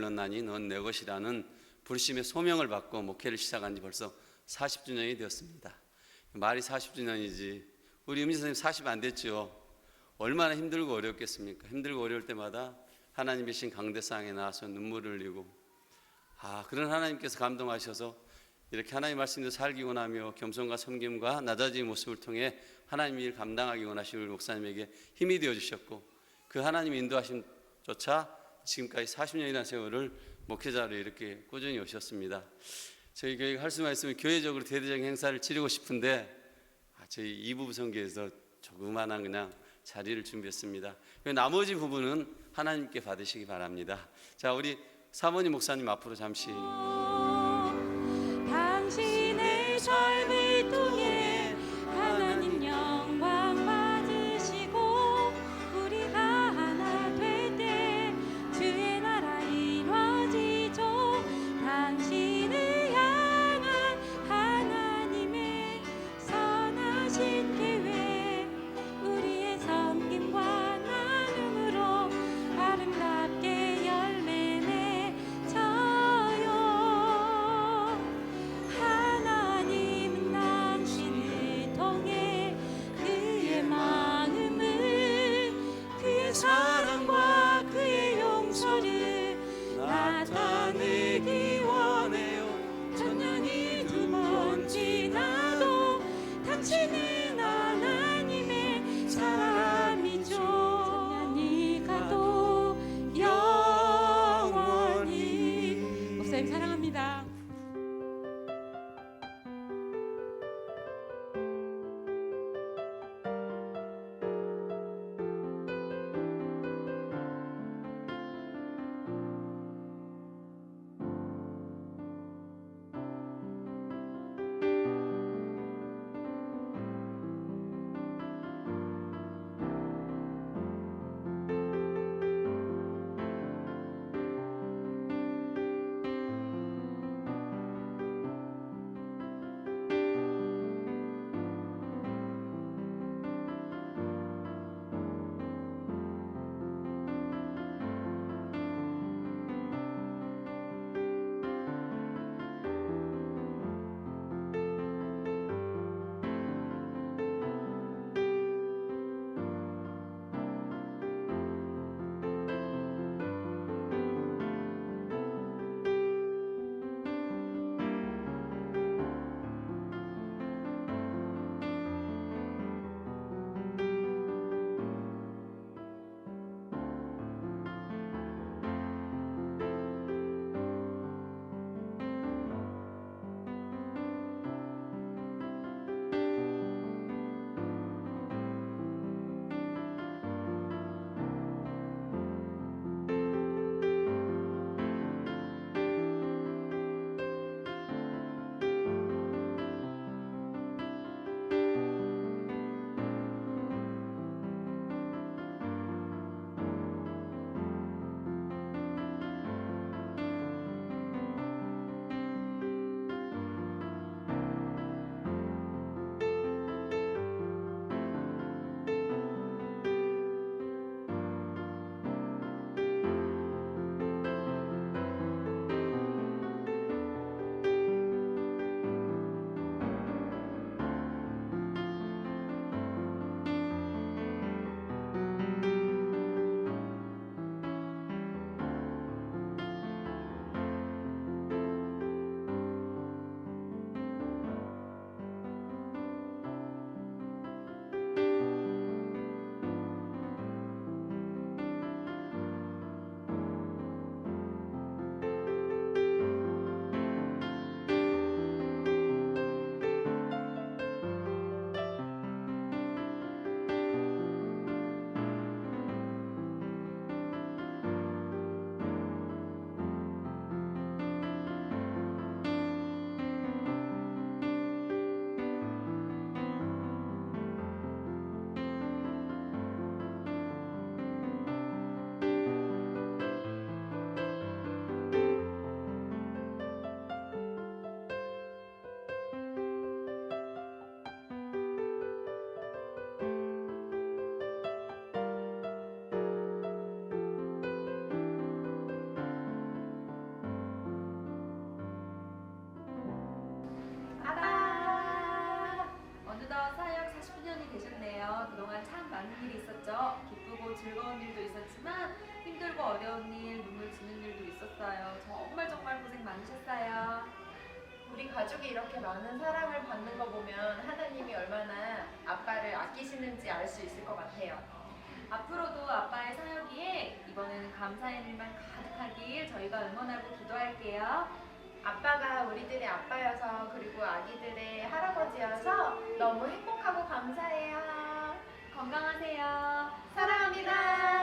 물론나니 넌 내 것이라는 부르심의 소명을 받고 목회를 시작한 지 벌써 40주년이 되었습니다. 말이 40주년이지 우리 음지 선생님 40 안 됐죠. 얼마나 힘들고 어렵겠습니까? 힘들고 어려울 때마다 하나님의 신 강대상에 나와서 눈물을 흘리고 아 그런 하나님께서 감동하셔서 이렇게 하나님 말씀대로 살기 원하며 겸손과 섬김과 낮아진 모습을 통해 하나님 일 감당하기 원하시는 목사님에게 힘이 되어 주셨고 그 하나님 인도하심조차 지금까지 40년이나 세월을 목회자로 이렇게 꾸준히 오셨습니다. 저희 교회가 할 수만 있으면 교회적으로 대대적인 행사를 치르고 싶은데 아, 저희 이부 성교에서 조그마한 그냥 자리를 준비했습니다. 그 나머지 부분은 하나님께 받으시기 바랍니다. 자, 우리 사모님 목사님 앞으로 잠시 감사합니다. 어려운 일, 눈물 지는 일도 있었어요. 정말 정말 고생 많으셨어요. 우리 가족이 이렇게 많은 사랑을 받는 거 보면 하나님이 얼마나 아빠를 아끼시는지 알 수 있을 것 같아요. 앞으로도 아빠의 사역이에 이번에는 감사의 일만 가득하길 저희가 응원하고 기도할게요. 아빠가 우리들의 아빠여서 그리고 아기들의 할아버지여서 너무 행복하고 감사해요. 건강하세요. 사랑합니다.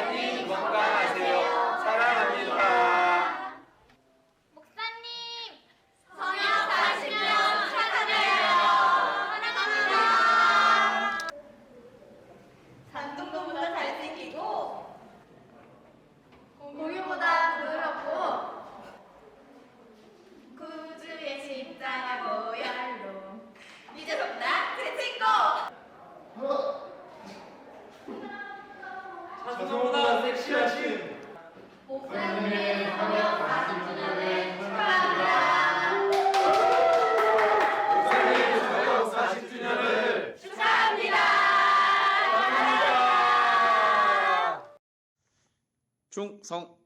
목사님 충성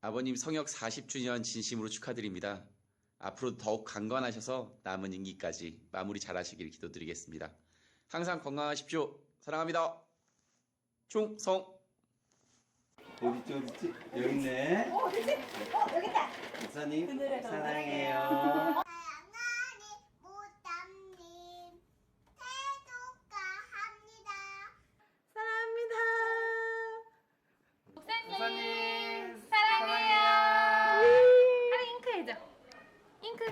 아버님 성역 40주년 진심으로 축하드립니다. 앞으로 더욱 강건하셔서 남은 임기까지 마무리 잘하시길 기도드리겠습니다. 항상 건강하십시오. 사랑합니다. 충성 어딨지 어딨지? 여기 있네. 어 어딨지? 어 여기 있다. 목사님 사랑해요. 하나님 모담님 태도가 합니다. 목사님. 사랑해요. 하나 잉크 해줘. 잉크.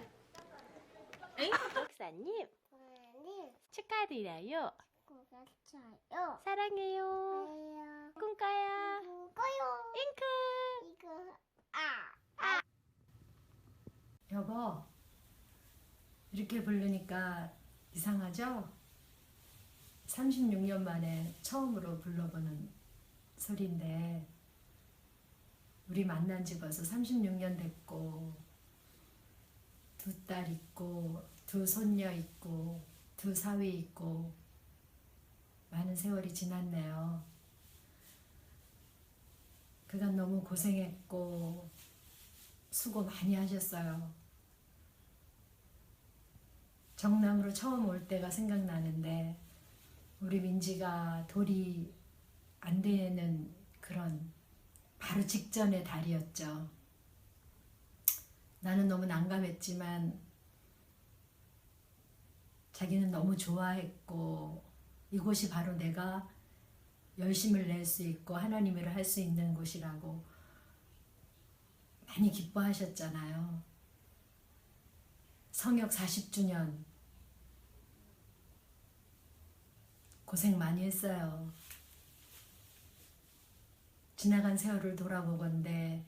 에이? 목사님 하나님 축하드려요. 고맙어요. 사랑해요. 해요. 꿈꿔요. 이거요. 잉크. 이거 아. 여보, 이렇게 부르니까 이상하죠? 36년 만에 처음으로 불러보는 소리인데, 우리 만난 지 벌써 36년 됐고, 두 딸 있고, 두 손녀 있고, 두 사위 있고, 많은 세월이 지났네요. 그간 너무 고생했고, 수고 많이 하셨어요. 정남으로 처음 올 때가 생각나는데 우리 민지가 돌이 안 되는 그런 바로 직전의 달이었죠. 나는 너무 난감했지만 자기는 너무 좋아했고 이곳이 바로 내가 열심을 낼 수 있고 하나님 일을 할 수 있는 곳이라고 많이 기뻐하셨잖아요. 성역 40주년 고생 많이 했어요. 지나간 세월을 돌아보건대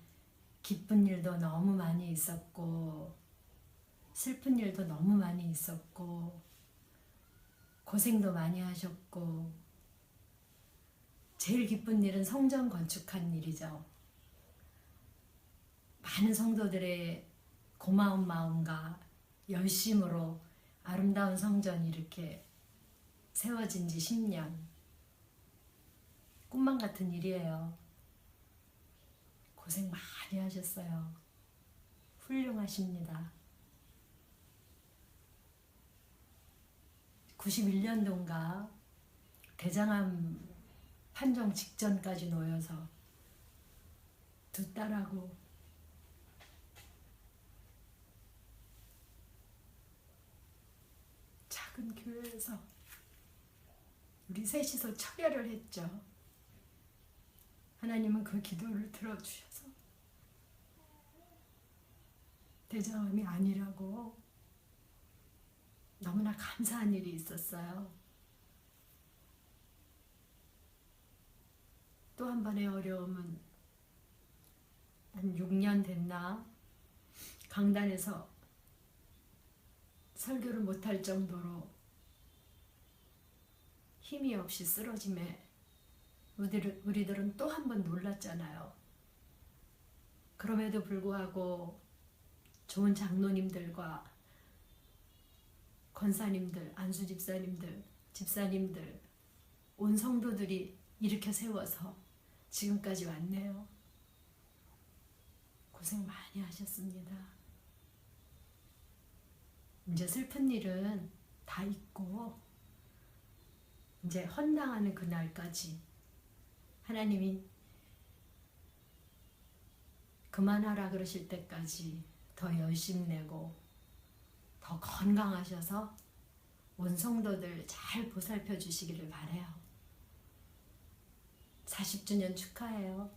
기쁜 일도 너무 많이 있었고 슬픈 일도 너무 많이 있었고 고생도 많이 하셨고 제일 기쁜 일은 성전 건축한 일이죠. 많은 성도들의 고마운 마음과 열심으로 아름다운 성전이 이렇게 세워진 지 10년. 꿈만 같은 일이에요. 고생 많이 하셨어요. 훌륭하십니다. 91년도인가 대장암 판정 직전까지 놓여서 두 딸하고 작은 교회에서 우리 셋이서 철회를 했죠. 하나님은 그 기도를 들어주셔서 대장암이 아니라고 너무나 감사한 일이 있었어요. 또 한 번의 어려움은 한 6년 됐나 강단에서 설교를 못할 정도로 힘이 없이 쓰러짐에 우리들, 우리들은 또 한 번 놀랐잖아요. 그럼에도 불구하고 좋은 장로님들과 권사님들, 안수 집사님들, 집사님들, 온 성도들이 일으켜 세워서 지금까지 왔네요. 고생 많이 하셨습니다. 이제 슬픈 일은 다 있고, 이제 헌당하는 그날까지 하나님이 그만하라 그러실 때까지 더 열심 내고 더 건강하셔서 온 성도들 잘 보살펴 주시기를 바래요. 40주년 축하해요.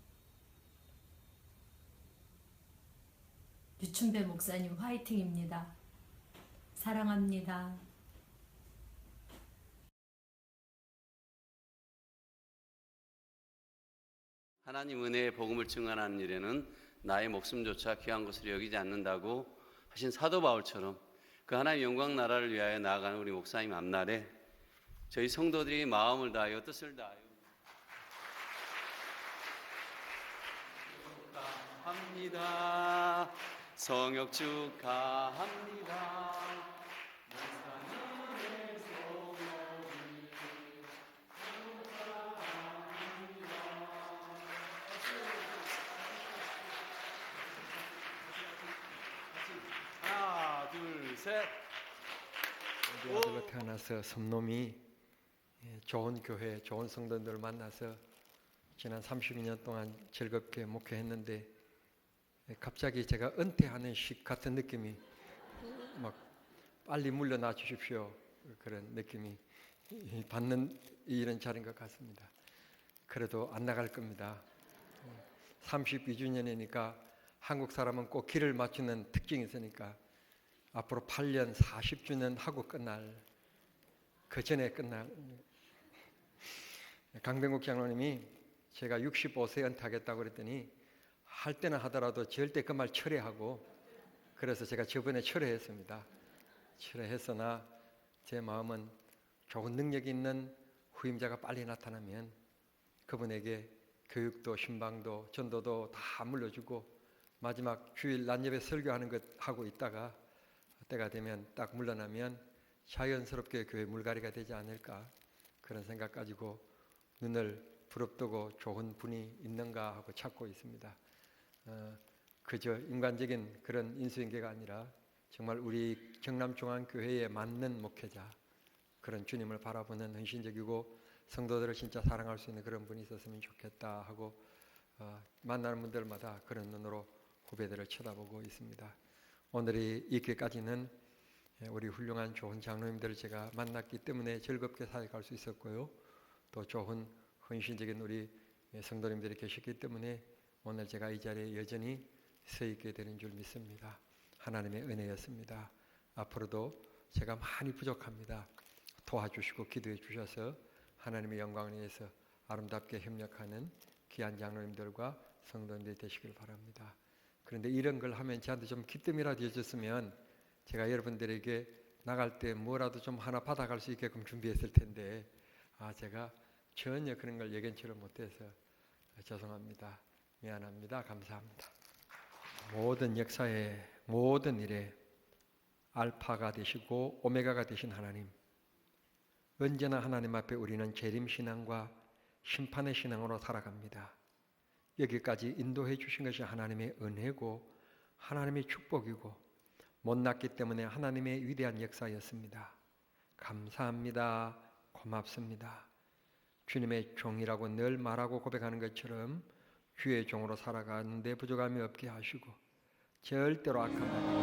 유춘배 목사님 화이팅입니다. 사랑합니다. 하나님 은혜의 복음을 증언하는 일에는 나의 목숨조차 귀한 것으로 여기지 않는다고 하신 사도 바울처럼 그 하나님 영광 나라를 위하여 나아가는 우리 목사님 앞날에 저희 성도들이 마음을 다하여 뜻을 다하여 축하합니다. 성역 축하합니다. 둘, 셋. 우리 아들로 태어나서 섬놈이 예, 좋은 교회, 좋은 성도들을 만나서 지난 32년 동안 즐겁게 목회했는데 예, 갑자기 제가 은퇴하는 식 같은 느낌이 막 빨리 물러나 주십시오 그런 느낌이 받는 이런 자리인 것 같습니다. 그래도 안 나갈 겁니다. 32주년이니까 한국 사람은 꼭 길을 맞추는 특징이 있으니까 앞으로 8년 40주년 하고 끝날 그 전에 끝날 강병국 장로님이 제가 65세 은퇴하겠다고 그랬더니 할 때는 하더라도 절대 그 말 철회하고 그래서 제가 저번에 철회했습니다. 철회했으나 제 마음은 좋은 능력 있는 후임자가 빨리 나타나면 그분에게 교육도 신방도 전도도 다 물려주고 마지막 주일 낮 예배 설교하는 것 하고 있다가 때가 되면 딱 물러나면 자연스럽게 교회 물갈이가 되지 않을까 그런 생각 가지고 눈을 부릅뜨고 좋은 분이 있는가 하고 찾고 있습니다. 어, 그저 인간적인 그런 인수인계가 아니라 정말 우리 경남중앙교회에 맞는 목회자 그런 주님을 바라보는 헌신적이고 성도들을 진짜 사랑할 수 있는 그런 분이 있었으면 좋겠다 하고 어, 만나는 분들마다 그런 눈으로 후배들을 쳐다보고 있습니다. 오늘이 있기까지는 예, 우리 훌륭한 좋은 장로님들을 제가 만났기 때문에 즐겁게 사역할 수 있었고요. 또 좋은 헌신적인 우리 예, 성도님들이 계셨기 때문에 오늘 제가 이 자리에 여전히 서 있게 되는 줄 믿습니다. 하나님의 은혜였습니다. 앞으로도 제가 많이 부족합니다. 도와주시고 기도해 주셔서 하나님의 영광을 위해서 아름답게 협력하는 귀한 장로님들과 성도님들이 되시길 바랍니다. 그런데 이런 걸 하면 저한테 좀 기쁨이라도 해줬으면 제가 여러분들에게 나갈 때 뭐라도 좀 하나 받아갈 수 있게끔 준비했을 텐데 아 제가 전혀 그런 걸 예견치를 못해서 죄송합니다. 미안합니다. 감사합니다. 모든 역사의 모든 일에 알파가 되시고 오메가가 되신 하나님 언제나 하나님 앞에 우리는 재림 신앙과 심판의 신앙으로 살아갑니다. 여기까지 인도해 주신 것이 하나님의 은혜고 하나님의 축복이고 못났기 때문에 하나님의 위대한 역사였습니다. 감사합니다. 고맙습니다. 주님의 종이라고 늘 말하고 고백하는 것처럼 주의 종으로 살아가는데 부족함이 없게 하시고 절대로 악한 말